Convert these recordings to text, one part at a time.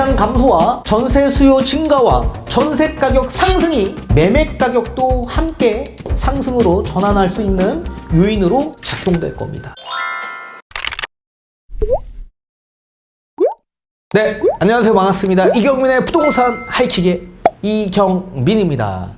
물량 감소와 전세 수요 증가와 전세 가격 상승이 매매 가격도 함께 상승으로 전환할 수 있는 요인으로 작동될 겁니다. 네, 안녕하세요. 반갑습니다. 이경민의 부동산 하이킥의 이경민입니다.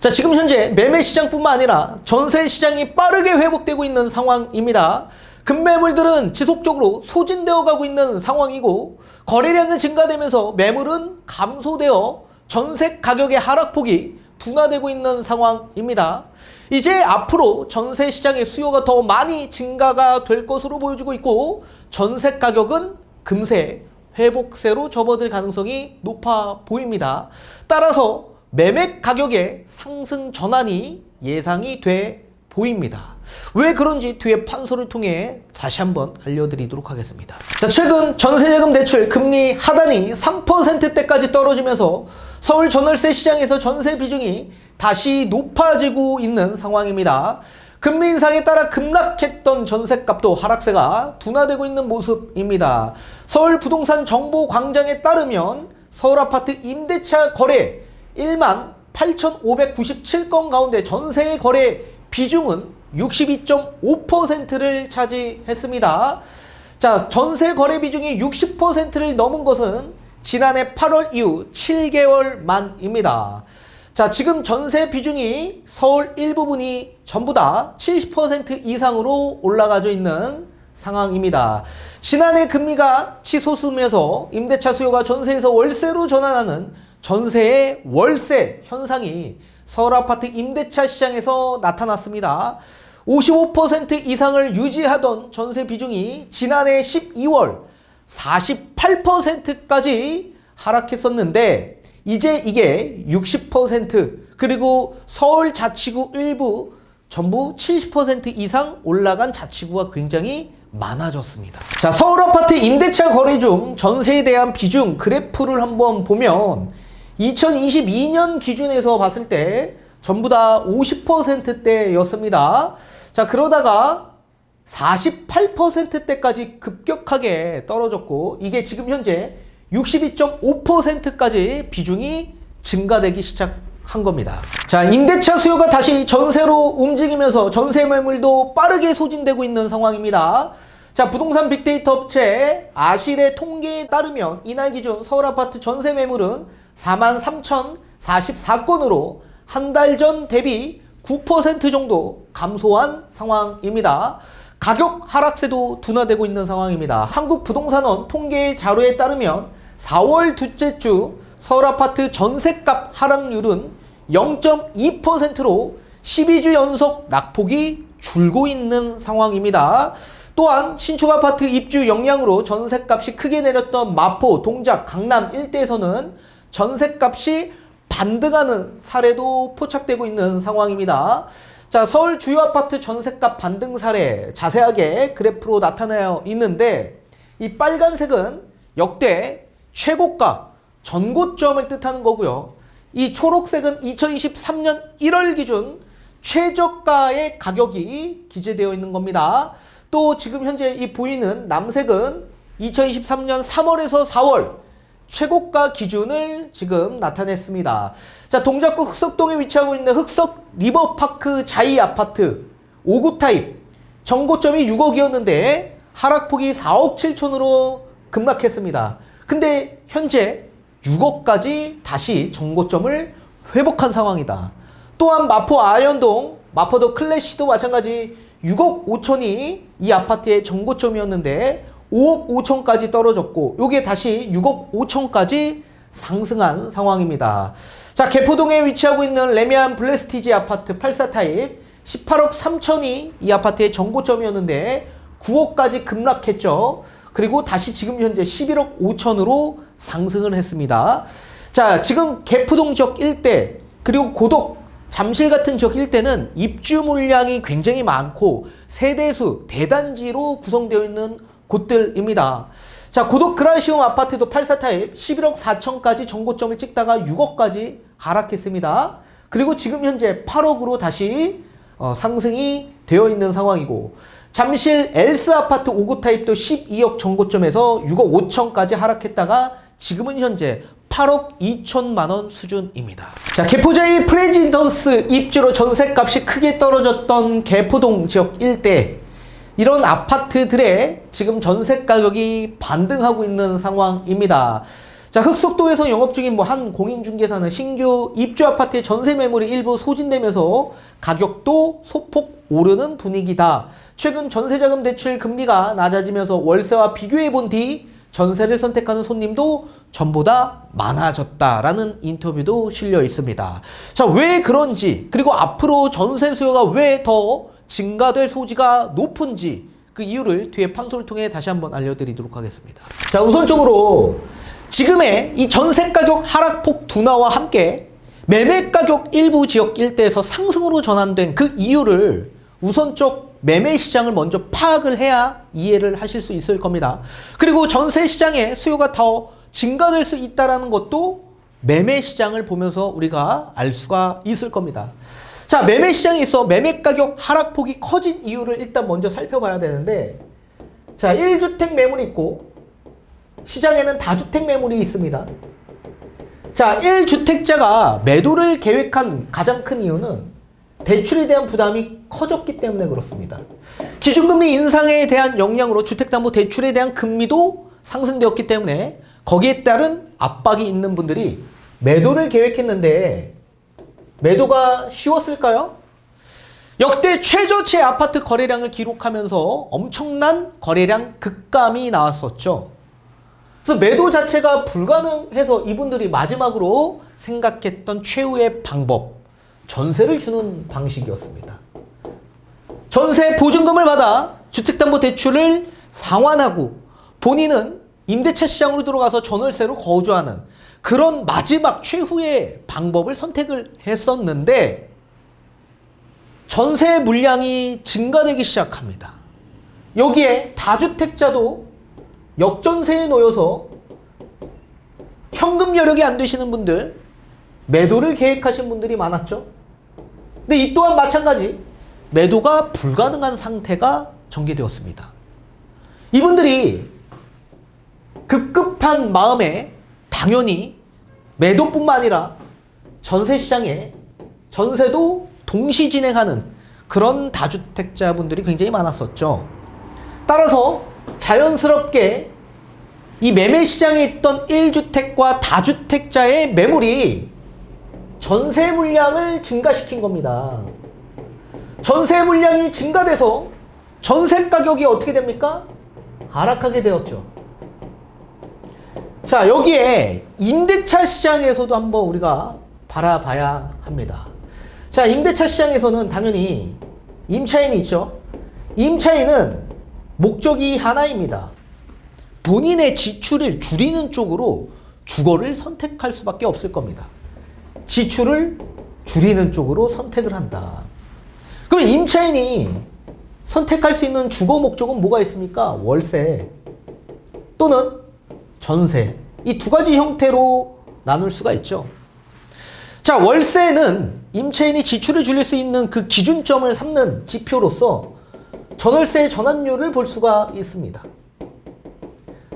자, 지금 현재 매매 시장뿐만 아니라 전세 시장이 빠르게 회복되고 있는 상황입니다. 급매물들은 지속적으로 소진되어 가고 있는 상황이고 거래량은 증가되면서 매물은 감소되어 전세 가격의 하락폭이 둔화되고 있는 상황입니다. 이제 앞으로 전세 시장의 수요가 더 많이 증가가 될 것으로 보여지고 있고 전세 가격은 금세 회복세로 접어들 가능성이 높아 보입니다. 따라서 매매 가격의 상승 전환이 예상이 돼 보입니다. 왜 그런지 뒤에 판소를 통해 다시 한번 알려드리도록 하겠습니다. 자, 최근 전세자금 대출 금리 하단이 3%대까지 떨어지면서 서울 전월세 시장에서 전세 비중이 다시 높아지고 있는 상황입니다. 금리 인상에 따라 급락했던 전셋값도 하락세가 둔화되고 있는 모습입니다. 서울 부동산 정보 광장에 따르면 서울 아파트 임대차 거래 1만 8,597건 가운데 전세 거래 비중은 62.5%를 차지했습니다. 자, 전세 거래 비중이 60%를 넘은 것은 지난해 8월 이후 7개월 만입니다. 자, 지금 전세 비중이 서울 일부분이 전부 다 70% 이상으로 올라가져 있는 상황입니다. 지난해 금리가 치솟으면서 임대차 수요가 전세에서 월세로 전환하는 전세의 월세 현상이 서울 아파트 임대차 시장에서 나타났습니다. 55% 이상을 유지하던 전세 비중이 지난해 12월 48%까지 하락했었는데 이제 이게 60% 그리고 서울 자치구 일부 전부 70% 이상 올라간 자치구가 굉장히 많아졌습니다. 자, 서울 아파트 임대차 거래 중 전세에 대한 비중 그래프를 한번 보면 2022년 기준에서 봤을 때 전부 다 50%대였습니다. 자, 그러다가 48%대까지 급격하게 떨어졌고 이게 지금 현재 62.5%까지 비중이 증가되기 시작한 겁니다. 자, 임대차 수요가 다시 전세로 움직이면서 전세 매물도 빠르게 소진되고 있는 상황입니다. 자, 부동산 빅데이터 업체 아실의 통계에 따르면 이날 기준 서울 아파트 전세 매물은 43,044건으로 한 달 전 대비 9% 정도 감소한 상황입니다. 가격 하락세도 둔화되고 있는 상황입니다. 한국부동산원 통계 자료에 따르면 4월 둘째 주 서울 아파트 전세값 하락률은 0.2%로 12주 연속 낙폭이 줄고 있는 상황입니다. 또한 신축 아파트 입주 영향으로 전세값이 크게 내렸던 마포, 동작, 강남 일대에서는 전세값이 반등하는 사례도 포착되고 있는 상황입니다. 자, 서울 주요 아파트 전세값 반등 사례 자세하게 그래프로 나타나어 있는데 이 빨간색은 역대 최고가 전고점을 뜻하는 거고요. 이 초록색은 2023년 1월 기준 최저가의 가격이 기재되어 있는 겁니다. 또 지금 현재 이 보이는 남색은 2023년 3월에서 4월 최고가 기준을 지금 나타냈습니다. 자, 동작구 흑석동에 위치하고 있는 흑석 리버파크 자이 아파트 5구 타입 정고점이 6억이었는데 하락폭이 4억 7천으로 급락했습니다. 근데 현재 6억까지 다시 정고점을 회복한 상황이다. 또한 마포 아현동 마포도 클래시도 마찬가지 6억 5천이 이 아파트의 정고점이었는데 5억 5천까지 떨어졌고 요게 다시 6억 5천까지 상승한 상황입니다. 자, 개포동에 위치하고 있는 레미안 블레스티지 아파트 84 타입 18억 3천이 이 아파트의 정고점이었는데 9억까지 급락했죠. 그리고 다시 지금 현재 11억 5천으로 상승을 했습니다. 자, 지금 개포동 지역 일대 그리고 고덕 잠실 같은 지역 일대는 입주 물량이 굉장히 많고 세대수 대단지로 구성되어 있는 곳들입니다. 자, 고독 그라시움 아파트도 84 타입 11억 4천까지 정고점을 찍다가 6억까지 하락했습니다. 그리고 지금 현재 8억으로 다시 어, 상승이 되어 있는 상황이고 잠실 엘스 아파트 5구 타입도 12억 정고점에서 6억 5천까지 하락했다가 지금은 현재 8억 2천만 원 수준입니다. 자, 개포자의 프레지던스 입주로 전셋값이 크게 떨어졌던 개포동 지역 일대 이런 아파트들의 지금 전세 가격이 반등하고 있는 상황입니다. 자, 흑석동에서 영업 중인 뭐 한 공인중개사는 신규 입주 아파트의 전세 매물이 일부 소진되면서 가격도 소폭 오르는 분위기다. 최근 전세자금 대출 금리가 낮아지면서 월세와 비교해 본 뒤 전세를 선택하는 손님도 전보다 많아졌다라는 인터뷰도 실려 있습니다. 자, 왜 그런지, 그리고 앞으로 전세 수요가 왜 더 증가될 소지가 높은지 그 이유를 뒤에 판소를 통해 다시 한번 알려드리도록 하겠습니다. 자, 우선적으로 지금의 이 전세 가격 하락폭 둔화와 함께 매매 가격 일부 지역 일대에서 상승으로 전환된 그 이유를 우선적 매매 시장을 먼저 파악을 해야 이해를 하실 수 있을 겁니다. 그리고 전세 시장의 수요가 더 증가될 수 있다라는 것도 매매 시장을 보면서 우리가 알 수가 있을 겁니다. 자, 매매 시장에 있어 매매 가격 하락폭이 커진 이유를 일단 먼저 살펴봐야 되는데 자, 1주택 매물이 있고 시장에는 다주택 매물이 있습니다. 자, 1주택자가 매도를 계획한 가장 큰 이유는 대출에 대한 부담이 커졌기 때문에 그렇습니다. 기준금리 인상에 대한 영향으로 주택담보대출에 대한 금리도 상승되었기 때문에 거기에 따른 압박이 있는 분들이 매도를 계획했는데 매도가 쉬웠을까요? 역대 최저치 아파트 거래량을 기록하면서 엄청난 거래량 급감이 나왔었죠. 그래서 매도 자체가 불가능해서 이분들이 마지막으로 생각했던 최후의 방법, 전세를 주는 방식이었습니다. 전세 보증금을 받아 주택담보대출을 상환하고 본인은 임대차 시장으로 들어가서 전월세로 거주하는 그런 마지막 최후의 방법을 선택을 했었는데 전세 물량이 증가되기 시작합니다. 여기에 다주택자도 역전세에 놓여서 현금 여력이 안 되시는 분들, 매도를 계획하신 분들이 많았죠. 근데 이 또한 마찬가지 매도가 불가능한 상태가 전개되었습니다. 이분들이 급급한 마음에 당연히 매도뿐만 아니라 전세 시장에 전세도 동시 진행하는 그런 다주택자분들이 굉장히 많았었죠. 따라서 자연스럽게 이 매매 시장에 있던 1주택과 다주택자의 매물이 전세 물량을 증가시킨 겁니다. 전세 물량이 증가돼서 전세 가격이 어떻게 됩니까? 하락하게 되었죠. 자, 여기에 임대차 시장에서도 한번 우리가 바라봐야 합니다. 자, 임대차 시장에서는 당연히 임차인이 있죠. 임차인은 목적이 하나입니다. 본인의 지출을 줄이는 쪽으로 주거를 선택할 수밖에 없을 겁니다. 지출을 줄이는 쪽으로 선택을 한다. 그럼 임차인이 선택할 수 있는 주거 목적은 뭐가 있습니까? 월세 또는 전세. 이 두 가지 형태로 나눌 수가 있죠. 자, 월세는 임차인이 지출을 줄일 수 있는 그 기준점을 삼는 지표로서 전월세 전환율을 볼 수가 있습니다.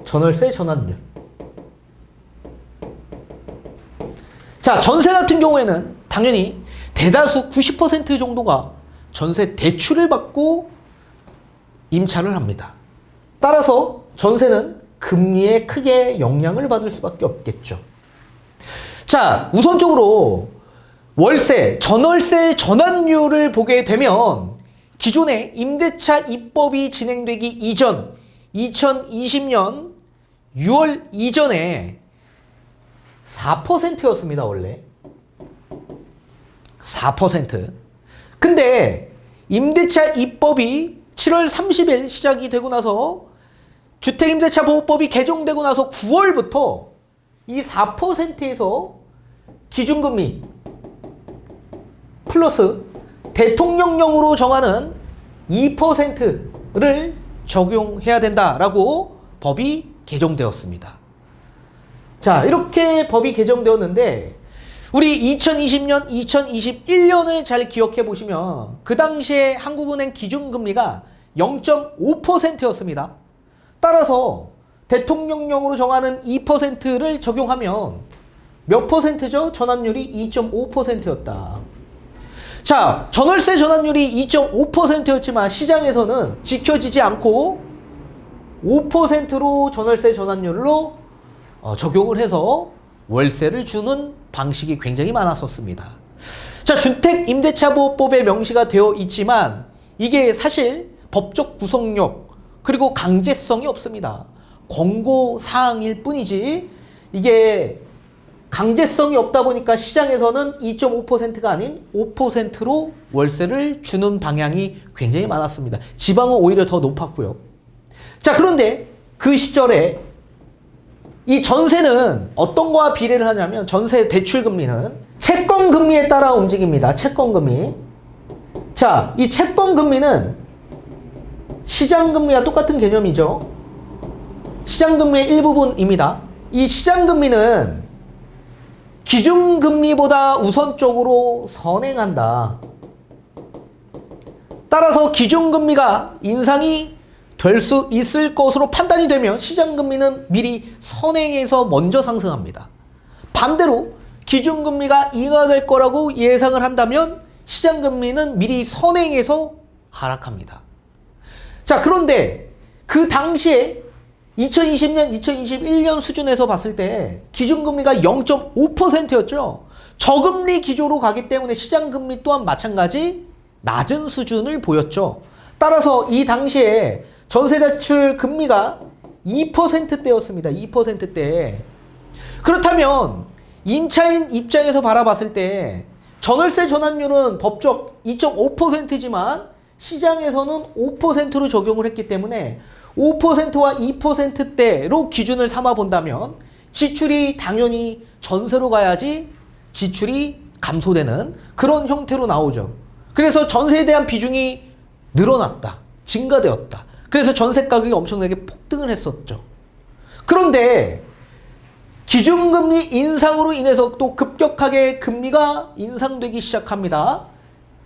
전월세 전환율. 자, 전세 같은 경우에는 당연히 대다수 90% 정도가 전세 대출을 받고 임차를 합니다. 따라서 전세는 금리에 크게 영향을 받을 수밖에 없겠죠. 자, 우선적으로 월세, 전월세 전환율을 보게 되면 기존의 임대차 입법이 진행되기 이전 2020년 6월 이전에 4%였습니다, 원래. 4%. 근데 임대차 입법이 7월 30일 시작이 되고 나서 주택임대차 보호법이 개정되고 나서 9월부터 이 4%에서 기준금리 플러스 대통령령으로 정하는 2%를 적용해야 된다라고 법이 개정되었습니다. 자, 이렇게 법이 개정되었는데 우리 2020년, 2021년을 잘 기억해 보시면 그 당시에 한국은행 기준금리가 0.5%였습니다. 따라서 대통령령으로 정하는 2%를 적용하면 몇 퍼센트죠? 전환율이 2.5%였다. 자, 전월세 전환율이 2.5%였지만 시장에서는 지켜지지 않고 5%로 전월세 전환율로 어, 적용을 해서 월세를 주는 방식이 굉장히 많았었습니다. 자, 주택 임대차 보호법에 명시가 되어 있지만 이게 사실 법적 구속력 그리고 강제성이 없습니다. 권고 사항일 뿐이지 이게 강제성이 없다 보니까 시장에서는 2.5%가 아닌 5%로 월세를 주는 방향이 굉장히 많았습니다. 지방은 오히려 더 높았고요. 자, 그런데 그 시절에 이 전세는 어떤 거와 비례를 하냐면 전세 대출 금리는 채권 금리에 따라 움직입니다. 채권 금리. 자, 이 채권 금리는 시장 금리와 똑같은 개념이죠. 시장 금리의 일부분입니다. 이 시장 금리는 기준 금리보다 우선적으로 선행한다. 따라서 기준 금리가 인상이 될 수 있을 것으로 판단이 되면 시장 금리는 미리 선행해서 먼저 상승합니다. 반대로 기준 금리가 인하될 거라고 예상을 한다면 시장 금리는 미리 선행해서 하락합니다. 자, 그런데 그 당시에 2020년, 2021년 수준에서 봤을 때 기준금리가 0.5%였죠. 저금리 기조로 가기 때문에 시장금리 또한 마찬가지 낮은 수준을 보였죠. 따라서 이 당시에 전세대출 금리가 2%대였습니다. 2%대. 그렇다면 임차인 입장에서 바라봤을 때 전월세 전환율은 법적 2.5%지만 시장에서는 5%로 적용을 했기 때문에 5%와 2%대로 기준을 삼아 본다면 지출이 당연히 전세로 가야지 지출이 감소되는 그런 형태로 나오죠. 그래서 전세에 대한 비중이 늘어났다. 증가되었다. 그래서 전세 가격이 엄청나게 폭등을 했었죠. 그런데 기준금리 인상으로 인해서 또 급격하게 금리가 인상되기 시작합니다.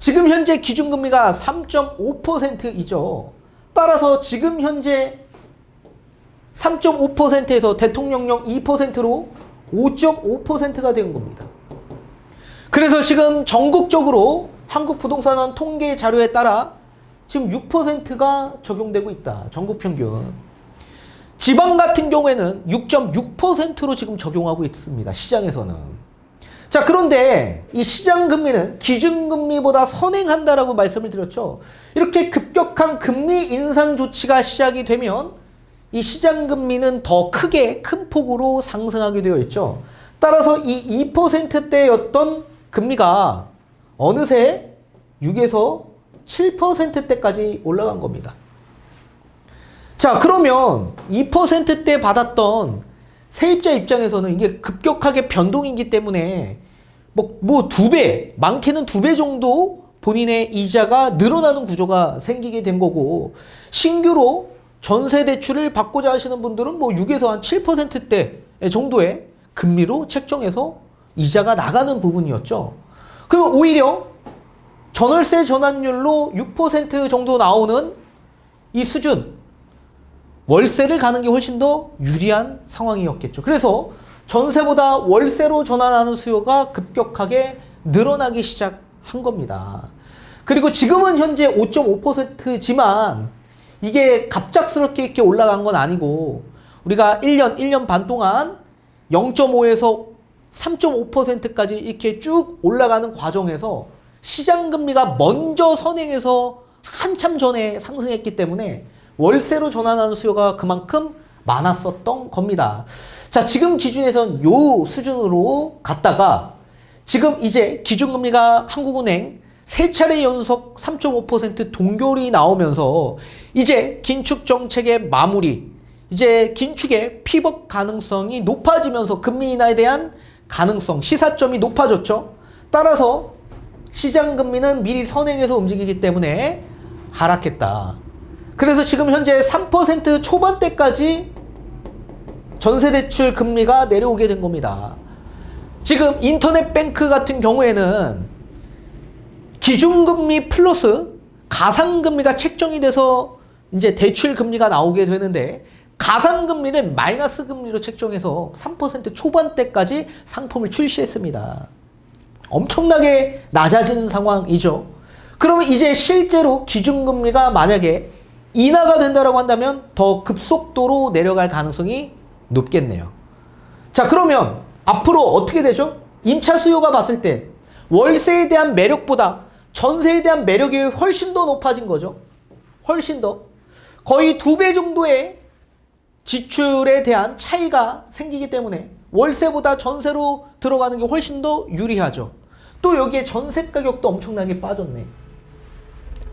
지금 현재 기준금리가 3.5%이죠. 따라서 지금 현재 3.5%에서 대통령령 2%로 5.5%가 된 겁니다. 그래서 지금 전국적으로 한국 부동산원 통계 자료에 따라 지금 6%가 적용되고 있다. 전국 평균. 지방 같은 경우에는 6.6%로 지금 적용하고 있습니다. 시장에서는. 자, 그런데 이 시장 금리는 기준 금리보다 선행한다라고 말씀을 드렸죠. 이렇게 급격한 금리 인상 조치가 시작이 되면 이 시장 금리는 더 크게 큰 폭으로 상승하게 되어 있죠. 따라서 이 2%대였던 금리가 어느새 6에서 7%대까지 올라간 겁니다. 자, 그러면 2%대 받았던 세입자 입장에서는 이게 급격하게 변동이기 때문에 뭐, 뭐두 배, 많게는 두 배 정도 본인의 이자가 늘어나는 구조가 생기게 된 거고, 신규로 전세 대출을 받고자 하시는 분들은 뭐 6에서 한 7%대 정도의 금리로 책정해서 이자가 나가는 부분이었죠. 그럼 오히려 전월세 전환율로 6% 정도 나오는 이 수준, 월세를 가는 게 훨씬 더 유리한 상황이었겠죠. 그래서 전세보다 월세로 전환하는 수요가 급격하게 늘어나기 시작한 겁니다. 그리고 지금은 현재 5.5%지만 이게 갑작스럽게 이렇게 올라간 건 아니고 우리가 1년, 1년 반 동안 0.5에서 3.5%까지 이렇게 쭉 올라가는 과정에서 시장 금리가 먼저 선행해서 한참 전에 상승했기 때문에 월세로 전환하는 수요가 그만큼 많았었던 겁니다. 자, 지금 기준에선 요 수준으로 갔다가 지금 이제 기준금리가 한국은행 세 차례 연속 3.5% 동결이 나오면서 이제 긴축 정책의 마무리, 이제 긴축의 피벗 가능성이 높아지면서 금리 인하에 대한 가능성, 시사점이 높아졌죠. 따라서 시장 금리는 미리 선행해서 움직이기 때문에 하락했다. 그래서 지금 현재 3% 초반대까지 전세대출 금리가 내려오게 된 겁니다. 지금 인터넷 뱅크 같은 경우에는 기준금리 플러스 가상금리가 책정이 돼서 이제 대출 금리가 나오게 되는데 가상금리를 마이너스 금리로 책정해서 3% 초반대까지 상품을 출시했습니다. 엄청나게 낮아진 상황이죠. 그러면 이제 실제로 기준금리가 만약에 인하가 된다라고 한다면 더 급속도로 내려갈 가능성이 높겠네요. 자, 그러면 앞으로 어떻게 되죠? 임차 수요가 봤을 때 월세에 대한 매력보다 전세에 대한 매력이 훨씬 더 높아진 거죠. 훨씬 더. 거의 두 배 정도의 지출에 대한 차이가 생기기 때문에 월세보다 전세로 들어가는 게 훨씬 더 유리하죠. 또 여기에 전세 가격도 엄청나게 빠졌네.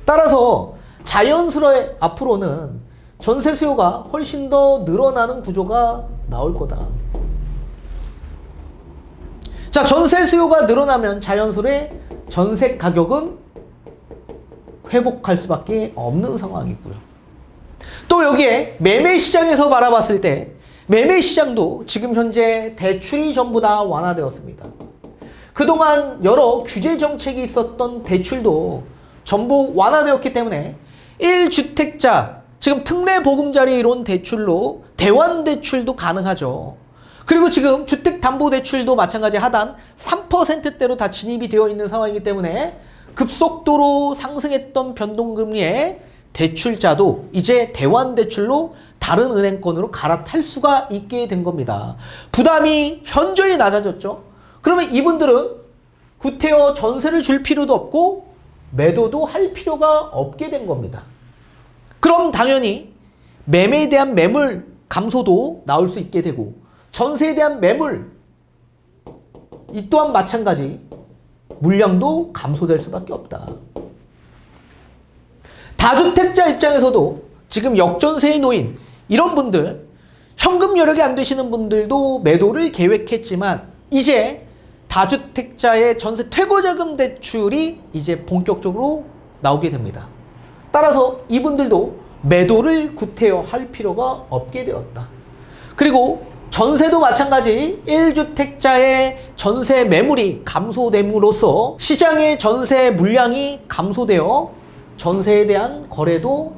따라서 자연스레 앞으로는 전세 수요가 훨씬 더 늘어나는 구조가 나올 거다. 자, 전세 수요가 늘어나면 자연스레 전세 가격은 회복할 수밖에 없는 상황이고요. 또 여기에 매매 시장에서 바라봤을 때 매매 시장도 지금 현재 대출이 전부 다 완화되었습니다. 그동안 여러 규제 정책이 있었던 대출도 전부 완화되었기 때문에 1주택자, 지금 특례 보금자리 이론 대출로 대환 대출도 가능하죠. 그리고 지금 주택담보대출도 마찬가지 하단 3%대로 다 진입이 되어 있는 상황이기 때문에 급속도로 상승했던 변동금리의 대출자도 이제 대환대출로 다른 은행권으로 갈아탈 수가 있게 된 겁니다. 부담이 현저히 낮아졌죠. 그러면 이분들은 구태여 전세를 줄 필요도 없고 매도도 할 필요가 없게 된 겁니다. 그럼 당연히 매매에 대한 매물 감소도 나올 수 있게 되고 전세에 대한 매물 이 또한 마찬가지 물량도 감소될 수밖에 없다. 다주택자 입장에서도 지금 역전세에 놓인 이런 분들 현금 여력이 안 되시는 분들도 매도를 계획했지만 이제 다주택자의 전세 퇴거자금 대출이 이제 본격적으로 나오게 됩니다. 따라서 이분들도 매도를 구태여 할 필요가 없게 되었다. 그리고 전세도 마찬가지 1주택자의 전세 매물이 감소됨으로써 시장의 전세 물량이 감소되어 전세에 대한 거래도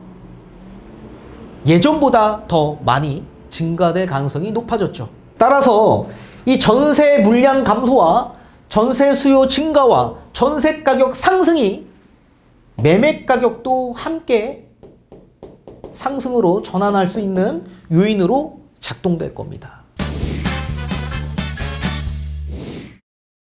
예전보다 더 많이 증가될 가능성이 높아졌죠. 따라서 이 전세 물량 감소와 전세 수요 증가와 전세 가격 상승이 매매 가격도 함께 상승으로 전환할 수 있는 요인으로 작동될 겁니다.